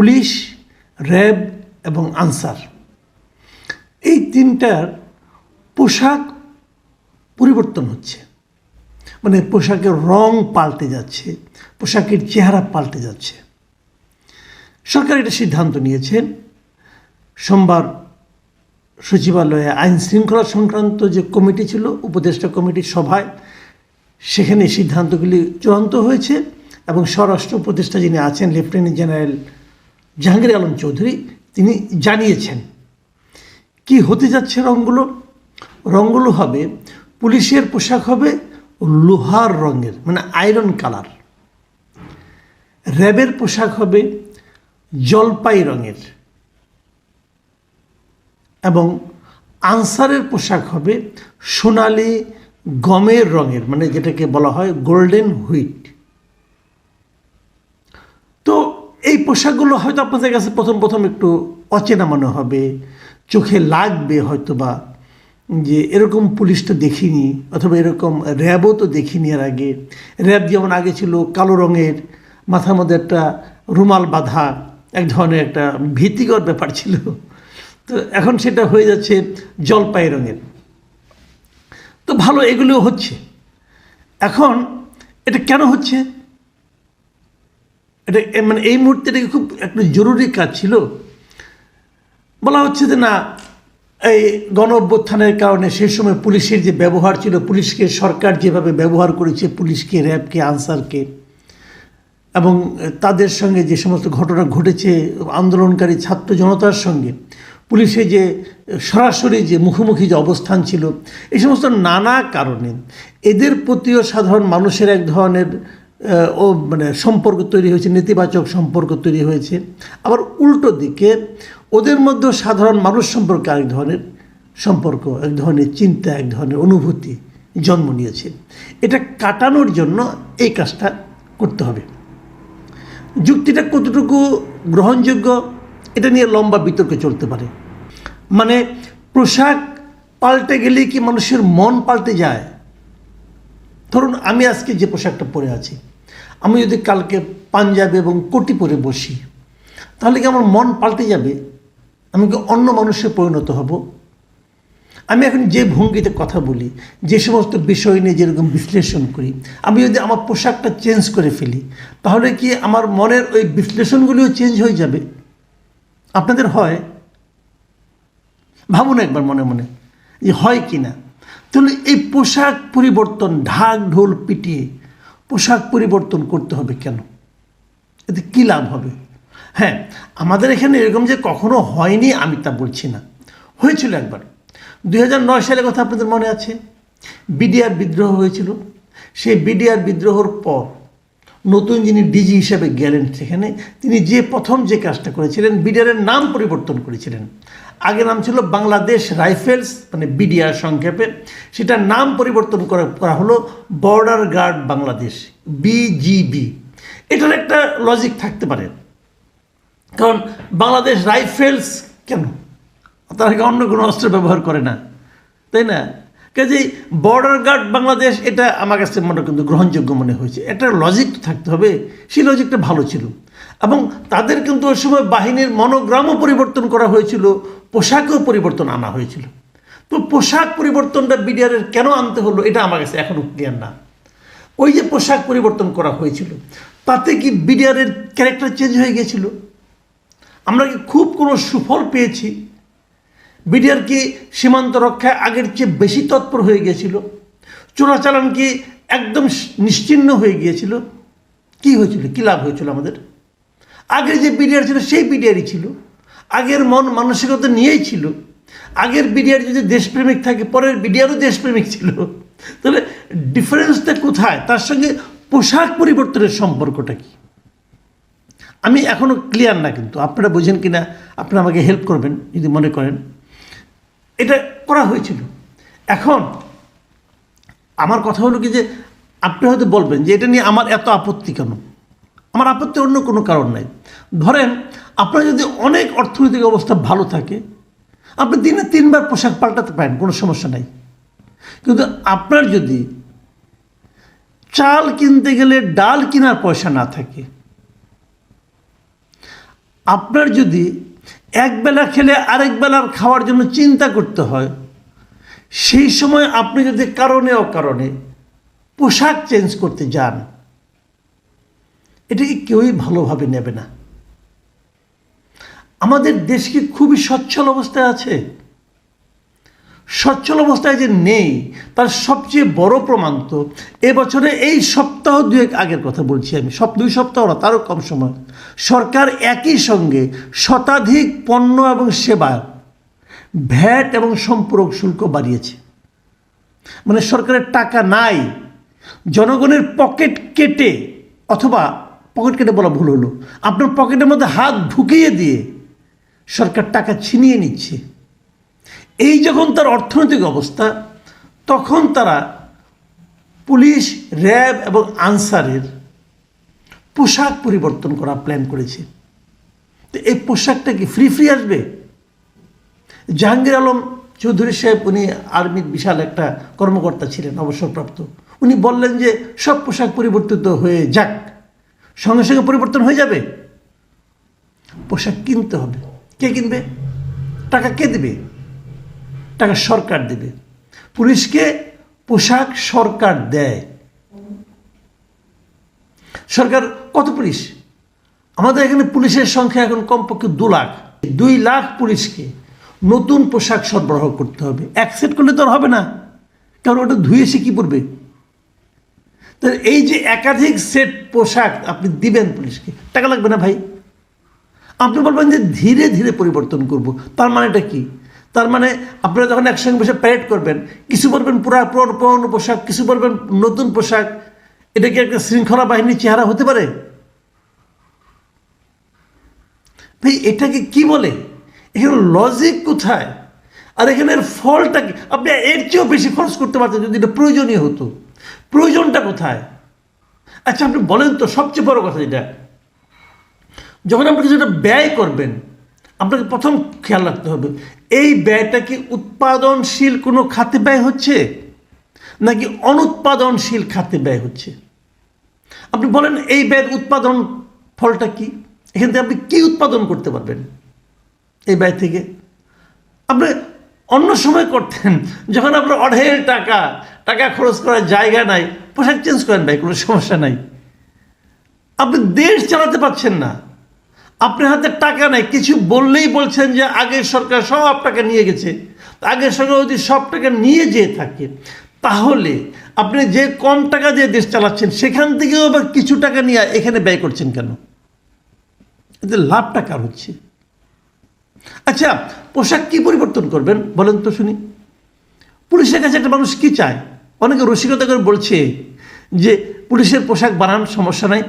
Police, RAB এবং answer. এই তিনটার পোশাক পরিবর্তন হচ্ছে। মানে পোশাকের রং পাল্টে যাচ্ছে, পোশাকের চেহারা পাল্টে যাচ্ছে। সরকার এটা সিদ্ধান্ত নিয়েছেন। সোমবার সচিবালয়ে আইন শৃঙ্খলা সংক্রান্ত যে কমিটি ছিল, উপদেষ্টা কমিটির সভায়, সেখানে সিদ্ধান্তগুলি চূড়ান্ত হয়েছে এবং স্বরাষ্ট্র উপদেষ্টা যিনি আছেন, লেফটেন্যান্ট জেনারেল জাহাঙ্গীর আলম চৌধুরী তিনি জানিয়েছেন, কি হতে যাচ্ছে রঙগুলো? রঙগুলো হবে পুলিশের পোশাক হবে লোহার রঙের মানে আয়রন কালার। র্যাবের পোশাক হবে জলপাই রঙের এবং আনসারের পোশাক হবে সোনালি গমের রঙের মানে যেটাকে বলা হয় গোল্ডেন হুইট তো এই পোশাকগুলো হয়তো আপনাদের কাছে প্রথম প্রথম একটু অচেনা মনে হবে। চোখে লাগবে হয়তো বা যে এরকম পুলিশ তো দেখিনি, অথবা এরকম র্যাবও তো দেখিনি এর আগে। র্যাব যেমন আগে ছিল কালো রঙের, মাথার মধ্যে একটা রুমাল বাঁধা, এক ধরনের একটা ভীতিকর ব্যাপার ছিল। তো এখন সেটা হয়ে যাচ্ছে জলপাই রঙের। তো ভালো এগুলোও হচ্ছে। এখন এটা কেন হচ্ছে? এটা মানে এই মুহূর্তে এটা খুব একটা জরুরি কাজ ছিল। বলা হচ্ছে যে না, এই গণ অভ্যুত্থানের কারণে সেই সময় পুলিশের যে ব্যবহার ছিল, পুলিশকে সরকার যেভাবে ব্যবহার করেছে, পুলিশকে, র্যাবকে, আনসারকে, এবং তাদের সঙ্গে যে সমস্ত ঘটনা ঘটেছে, আন্দোলনকারী ছাত্র জনতার সঙ্গে পুলিশের যে সরাসরি যে মুখোমুখি যে অবস্থান ছিল এই সমস্ত নানা কারণে এদের প্রতিও সাধারণ মানুষের এক ধরনের ও মানে সম্পর্ক তৈরি হয়েছে, নেতিবাচক সম্পর্ক তৈরি হয়েছে। আবার উল্টো দিকে ওদের মধ্যেও সাধারণ মানুষ সম্পর্কে আরেক ধরনের সম্পর্ক, এক ধরনের চিন্তা, এক ধরনের অনুভূতি জন্ম নিয়েছে। এটা কাটানোর জন্য এই কাজটা করতে হবে। যুক্তিটা কতটুকু গ্রহণযোগ্য, এটা নিয়ে লম্বা বিতর্কে চলতে পারে। মানে পোশাক পাল্টে গেলে কি মানুষের মন পাল্টে যায়? ধরুন আমি আজকে যে পোশাকটা পরে আছি আমি যদি কালকে পাঞ্জাবি এবং কোটি পরে বসি, তাহলে কি আমার মন পাল্টে যাবে? আমি কি অন্য মানুষে পরিণত হব? আমি এখন যে ভঙ্গিতে কথা বলি, যে সমস্ত বিষয় নিয়ে যেরকম বিশ্লেষণ করি, আমি যদি আমার পোশাকটা চেঞ্জ করে ফেলি, তাহলে কি আমার মনের ওই বিশ্লেষণগুলিও চেঞ্জ হয়ে যাবে? আপনাদের হয়? ভাবুন একবার মনে মনে যে হয় কি না? তাহলে এই পোশাক পরিবর্তন, ঢাক, ঢোল, পিটিয়ে পোশাক পরিবর্তন করতে হবে কেন? এতে কী লাভ হবে? হ্যাঁ আমাদের এখানে এরকম যে কখনো হয়নি আমি তা বলছি না। হয়েছিল একবার। দুই হাজার নয় সালের কথা আপনাদের মনে আছে? বিডিআর বিদ্রোহ হয়েছিল। সেই বিডিআর বিদ্রোহর পর নতুন যিনি ডিজি হিসেবে গেলেন সেখানে তিনি যে প্রথম যে কাজটা করেছিলেন, বিডিআরের নাম পরিবর্তন করেছিলেন। আগে নাম ছিল বাংলাদেশ রাইফেলস মানে বিডিআর সংক্ষেপে। সেটার নাম পরিবর্তন করা হলো বর্ডার গার্ড বাংলাদেশ বিজিবি এটার একটা লজিক থাকতে পারে। কারণ বাংলাদেশ রাইফেলস কেন? তারা অন্য কোনো অস্ত্র ব্যবহার করে না, তাই না? কাজেই বর্ডার গার্ড বাংলাদেশ, এটা আমার কাছে মনে, কিন্তু গ্রহণযোগ্য মনে হয়েছে। একটা লজিক থাকতে হবে। সেই লজিকটা ভালো ছিল। এবং তাদের কিন্তু ওই সময় বাহিনীর মনোগ্রামও পরিবর্তন করা হয়েছিল, পোশাকেও পরিবর্তন আনা হয়েছিল। তো পোশাক পরিবর্তনটা বিডিআরের কেন আনতে হলো এটা আমার কাছে এখনও ক্লিয়ার না। ওই যে পোশাক পরিবর্তন করা হয়েছিল, তাতে কি বিডিআরের ক্যারেক্টার চেঞ্জ হয়ে গিয়েছিল আমরা কি খুব কোনো সুফল পেয়েছি? বিডিআর কি সীমান্ত রক্ষায় আগের চেয়ে বেশি তৎপর হয়ে গিয়েছিল চোরাচালান কি একদম নিশ্চিহ্ন হয়ে গিয়েছিল? কি হয়েছিল? কী লাভ হয়েছিল আমাদের? আগের যে বিডিআর ছিল, সেই বিডিআরই ছিল। আগের মন মানসিকতা নিয়েই ছিল। আগের বিডিআর যদি দেশপ্রেমিক থাকে, পরের বিডিআরও দেশপ্রেমিক ছিল। তাহলে ডিফারেন্সটা কোথায়? তার সঙ্গে পোশাক পরিবর্তনের সম্পর্কটা কি? আমি এখনও ক্লিয়ার না কিন্তু। আপনারা বোঝেন কি না আপনারা আমাকে হেল্প করবেন, যদি মনে করেন। এটা করা হয়েছিল। এখন, আমার কথা হলো কি যে, আপনি হয়তো বলবেন যে এটা নিয়ে আমার এত আপত্তি কেন? আমার আপত্তি অন্য কোনো কারণ নাই। ধরেন, আপনার যদি অনেক অর্থনৈতিক অবস্থা ভালো থাকে, আপনি দিনে তিনবার পোশাক পাল্টাতে পারেন, কোনো সমস্যা নাই। কিন্তু আপনার যদি চাল কিনতে গেলে ডাল কেনার পয়সা না থাকে, আপনার যদি এক বেলা খেলে আরেক বেলার খাওয়ার জন্য চিন্তা করতে হয়, সেই সময় আপনি যদি কারণে অকারণে পোশাক চেঞ্জ করতে যান এটাকে কেউই ভালোভাবে নেবে না। আমাদের দেশ কি খুবই সচ্ছল অবস্থায় আছে? সচ্ছল অবস্থায় যে নেই, তার সবচেয়ে বড় প্রমাণ তো এবছরে এই সপ্তাহ দুয়েক আগের কথা বলছি আমি। সব দুই সপ্তাহ না, তারও কম সময়। সরকার একই সঙ্গে শতাধিক পণ্য এবং সেবা, ভ্যাট এবং সম্পূরক শুল্ক বাড়িয়েছে। মানে সরকারের টাকা নাই, জনগণের পকেট কেটে, অথবা পকেট কেটে বলা ভুল হলো, আপনার পকেটের মধ্যে হাত ঢুকিয়ে দিয়ে সরকার টাকা ছিনিয়ে নিচ্ছে। এই যখন তার অর্থনৈতিক অবস্থা, তখন তারা পুলিশ, র্যাব এবং আনসারের পোশাক পরিবর্তন করা প্ল্যান করেছে। তো এই পোশাকটা কি ফ্রি ফ্রি আসবে? জাহাঙ্গীর আলম চৌধুরী সাহেব, উনি আর্মির বিশাল একটা কর্মকর্তা ছিলেন, অবসরপ্রাপ্ত। উনি বললেন যে, সব পোশাক পরিবর্তিত হয়ে যাক, সঙ্গে সঙ্গে পরিবর্তন হয়ে যাবে। পোশাক কিনতে হবে। কে কিনবে? টাকা কে দেবে? টাকা সরকার দেবে। পুলিশকে পোশাক সরকার দেয়। সরকার কত পুলিশ? আমাদের এখানে পুলিশের সংখ্যা এখন কমপক্ষে দু লাখ। দুই লাখ পুলিশকে নতুন পোশাক সরবরাহ করতে হবে। এক সেট করলে তো আর হবে না। কারণ ওটা ধুয়ে সে কী পড়বে তো এই যে একাধিক সেট পোশাক আপনি দিবেন পুলিশকে, টাকা লাগবে না ভাই? আপনি বলবেন যে ধীরে ধীরে পরিবর্তন করব। তার মানেটা কি? তার মানে আপনারা যখন একসঙ্গে বসে প্যারেড করবেন, কিছু বলবেন পুরা পুরো পুরনো পোশাক, কিছু বলবেন নতুন পোশাক, এটা কি একটা শৃঙ্খলা বাহিনীর চেহারা হতে পারে? ভাই, এটাকে কি বলে? এখানে লজিক কোথায়? আর এখানের ফলটা কি? আপনি এর চেয়েও বেশি খরচ করতে পারতেন যদি এটা প্রয়োজনীয় হতো। প্রয়োজনটা কোথায়? আচ্ছা আপনি বলেন তো সবচেয়ে বড় কথা যেটা। যখন আপনি কিছুটা ব্যয় করবেন, আপনাকে প্রথম খেয়াল রাখতে হবে, এই ব্যয়টা কি উৎপাদনশীল কোনো খাতে ব্যয় হচ্ছে? নাকি অনুৎপাদনশীল খাতে ব্যয় হচ্ছে? আপনি বলেন, এই ব্যয়ের উৎপাদন ফলটা কি? এখান থেকে আপনি কী উৎপাদন করতে পারবেন? এই ব্যয় থেকে। আপনি অন্য সময় করতেন, যখন আপনার অঢেল টাকা টাকা খরচ করার জায়গা নাই, পোশাক চেঞ্জ করেন ভাই, কোনো সমস্যা নাই। আপনি দেশ চালাতে পারছেন না। আপনার হাতে টাকা নাই, কিছু বললেই বলছেন যে আগের সরকার সব টাকা নিয়ে গেছে। আগের সরকার যদি সব টাকা নিয়ে যেয়ে থাকে, তাহলে আপনি যে কম টাকা দিয়ে দেশ চালাচ্ছেন, সেখান থেকেও আবার কিছু টাকা নিয়ে এখানে ব্যয় করছেন কেন? এতে লাভটা কার হচ্ছে? আচ্ছা পোশাক কি পরিবর্তন করবেন? বলেন তো শুনি। পুলিশের কাছে একটা মানুষ কি চায়? অনেকে রসিকতা করে বলছে যে পুলিশের পোশাক বানান সমস্যা নাই।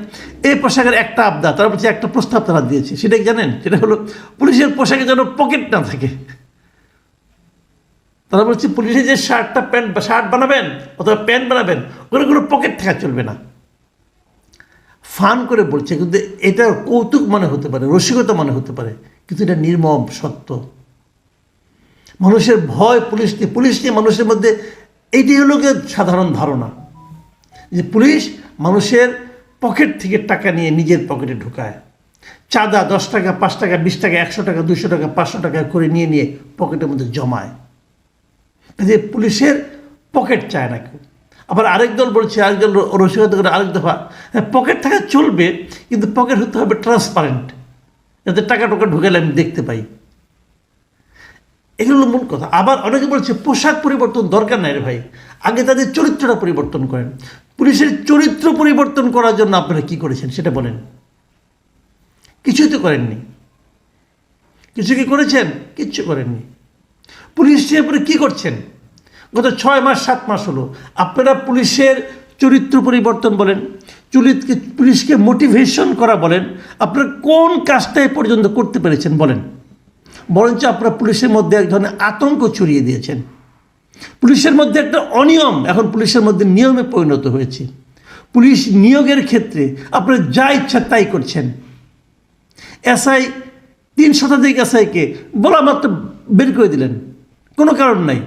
এই পোশাকের একটা আবদা, তারা বলছে একটা প্রস্তাব তারা দিয়েছে। সেটা জানেন? সেটা হলো পুলিশের পোশাকে যেন পকেট না থাকে। তারা বলছে পুলিশের যে শার্টটা, প্যান্ট শার্ট বানাবেন অথবা প্যান্ট বানাবেন ওখানে কোনো পকেট থাকা চলবে না। ফান করে বলছে, কিন্তু এটা কৌতুক মনে হতে পারে, রসিকতা মনে হতে পারে, কিন্তু এটা নির্মম সত্য। মানুষের ভয় পুলিশ নিয়ে পুলিশ নিয়ে মানুষের মধ্যে এইটি হলো সাধারণ ধারণা। যে পুলিশ মানুষের পকেট থেকে টাকা নিয়ে নিজের পকেটে ঢুকায়। চাঁদা দশ টাকা, পাঁচ টাকা, বিশ টাকা, একশো টাকা দুশো টাকা, পাঁচশো টাকা করে নিয়ে নিয়ে পকেটের মধ্যে জমায়। যে পুলিশের পকেট চায় না কেউ। আবার আরেক দল বলছে, আরেক দল রসিকতা করে আরেক দফা হ্যাঁ পকেট থাকা চলবে, কিন্তু পকেট হতে হবে ট্রান্সপারেন্ট যাতে টাকা টাকা ঢুকালে আমি দেখতে পাই। এগুলো মূল কথা। আবার অনেকে বলছে, পোশাক পরিবর্তন দরকার নাই রে ভাই। আগে তাদের চরিত্রটা পরিবর্তন করেন। পুলিশের চরিত্র পরিবর্তন করার জন্য আপনারা কি করেছেন সেটা বলেন। কিছুই তো করেননি। কিছু কি করেছেন? কিচ্ছু করেননি। পুলিশ নিয়ে পরে কী করছেন? গত ছয় মাস, সাত মাস হলো। আপনারা পুলিশের চরিত্র পরিবর্তন বলেন চরিত্রকে পুলিশকে মোটিভেশন করা বলেন, আপনারা কোন কাজটা এ পর্যন্ত করতে পেরেছেন বলেন। বরঞ্চ আপনারা পুলিশের মধ্যে এক ধরনের আতঙ্ক ছড়িয়ে দিয়েছেন। পুলিশের মধ্যে একটা অনিয়ম এখন পুলিশের মধ্যে নিয়মে পরিণত হয়েছে। পুলিশ নিয়োগের ক্ষেত্রে আপনার যা ইচ্ছা তাই করছেন। এসআই, তিন শতাধিক এসআইকে বলা মাত্র বের করে দিলেন। কোনো কারণ নাই।